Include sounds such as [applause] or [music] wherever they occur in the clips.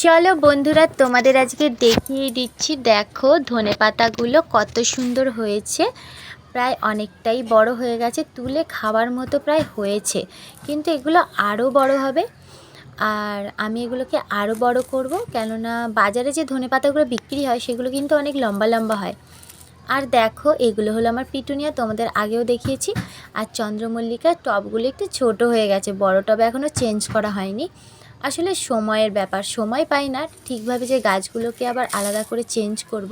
চলো বন্ধুরা, তোমাদের আজকে দেখিয়ে দিচ্ছি, দেখো ধনে পাতাগুলো কত সুন্দর হয়েছে। প্রায় অনেকটাই বড় হয়ে গেছে, তুলে খাওয়ার মতো প্রায় হয়েছে। কিন্তু এগুলো আরও বড় হবে। আর আমি এগুলোকে আরও বড় করব, কেননা বাজারে যে ধনে পাতাগুলো বিক্রি হয়, সেগুলো কিন্তু অনেক লম্বা লম্বা হয়। আর দেখো, এগুলো হলো আমার পিটুনিয়া, তোমাদের আগেও দেখিয়েছি। আর চন্দ্রমল্লিকার টবগুলো একটু ছোট হয়ে গেছে, বড় টবে এখনও চেঞ্জ করা হয়নি। আসলে সময়ের ব্যাপার, সময় পাই না। ঠিকভাবে যে গাছগুলোকে আবার আলাদা করে চেঞ্জ করব।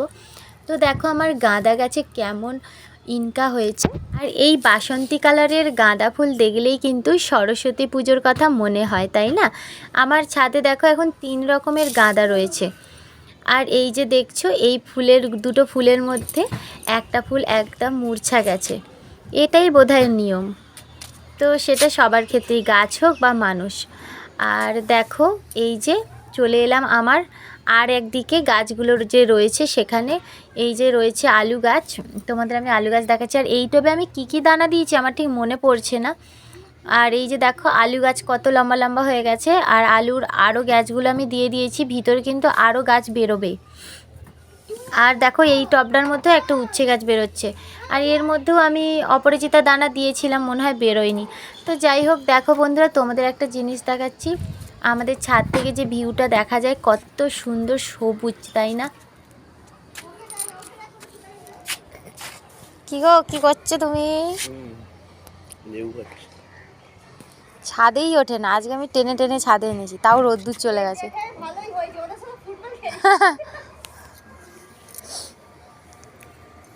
তো দেখো আমার গাঁদা গাছে কেমন ইনকা হয়েছে। আর এই বাসন্তী কালারের গাঁদা ফুল দেখলেই কিন্তু সরস্বতী পুজোর কথা মনে হয়, তাই না? আমার ছাদে দেখো এখন তিন রকমের গাঁদা রয়েছে। আর এই যে দেখছ, এই ফুলের দুটো ফুলের মধ্যে একটা ফুল একদম মূর্ছা গেছে। এটাই বোধহয় নিয়ম। তো সেটা সবার ক্ষেত্রেই, গাছ হোক বা মানুষ। আর দেখো, এই যে চলে এলাম আমার আর একদিকে গাছগুলোর যে রয়েছে সেখানে। এই যে রয়েছে আলু গাছ। তোমাদের আমি আলু গাছ দেখাচ্ছি। আর এই টবে আমি কী কী দানা দিয়েছি আমার ঠিক মনে পড়ছে না। আর এই যে দেখো, আলু গাছ কত লম্বা লম্বা হয়ে গেছে। আর আলুর আরও গাছগুলো আমি দিয়ে দিয়েছি। ভিতরে কিন্তু আরও গাছ বেরোবে। আর দেখো এই টবটার মধ্যেও একটা উচ্ছে গাছ বেরোচ্ছে। আর এর মধ্যেও আমি অপরাজিতা দানা দিয়েছিলাম মনে হয় বেরোয়নি। তো যাই হোক দেখো বন্ধুরা তোমাদের একটা জিনিস দেখাচ্ছি। আমাদের ছাদ থেকে যে ভিউটা দেখা যায় কত সুন্দর সবুজ তাই না? কি গো কি করছ তুমি? ছাদেই ওঠে না আজকে আমি টেনে টেনে ছাদে এনেছি তাও রোদ্দুর চলে গেছে। [laughs]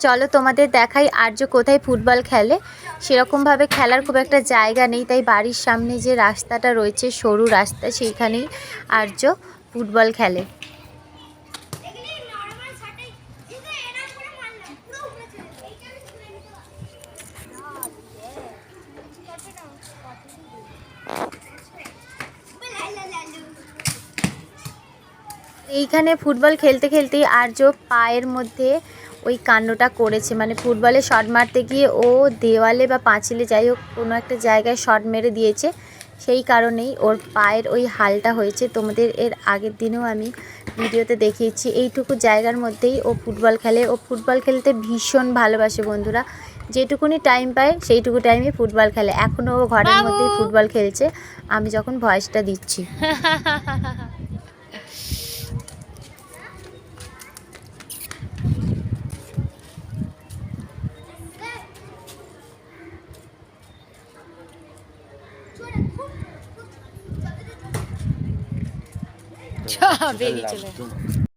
চলো তোমাদের দেখাই আর্য কোথায় ফুটবল খেলে। সেরকমভাবে খেলার খুব একটা জায়গা নেই, তাই বাড়ির সামনে যে রাস্তাটা রয়েছে, সরু রাস্তা, সেইখানেই আর্য ফুটবল খেলে। এইখানে ফুটবল খেলতে খেলতেই আর্য পায়ের মধ্যে ওই কাণ্ডটা করেছে। মানে ফুটবলে শট মারতে গিয়ে ও দেওয়ালে বা পাঁচিলে যাই হোক কোনো একটা জায়গায় শট মেরে দিয়েছে। সেই কারণেই ওর পায়ের ওই হালটা হয়েছে। তোমাদের এর আগের দিনেও আমি ভিডিওতে দেখিয়েছি। এইটুকু জায়গার মধ্যেই ও ফুটবল খেলে। ও ফুটবল খেলতে ভীষণ ভালোবাসে বন্ধুরা। যেটুকুনি টাইম পায় সেইটুকু টাইমে ফুটবল খেলে। এখনও ও ঘরের মধ্যেই ফুটবল খেলছে। আমি যখন ভয়েসটা দিচ্ছি। [laughs] বেরিয়ে চলে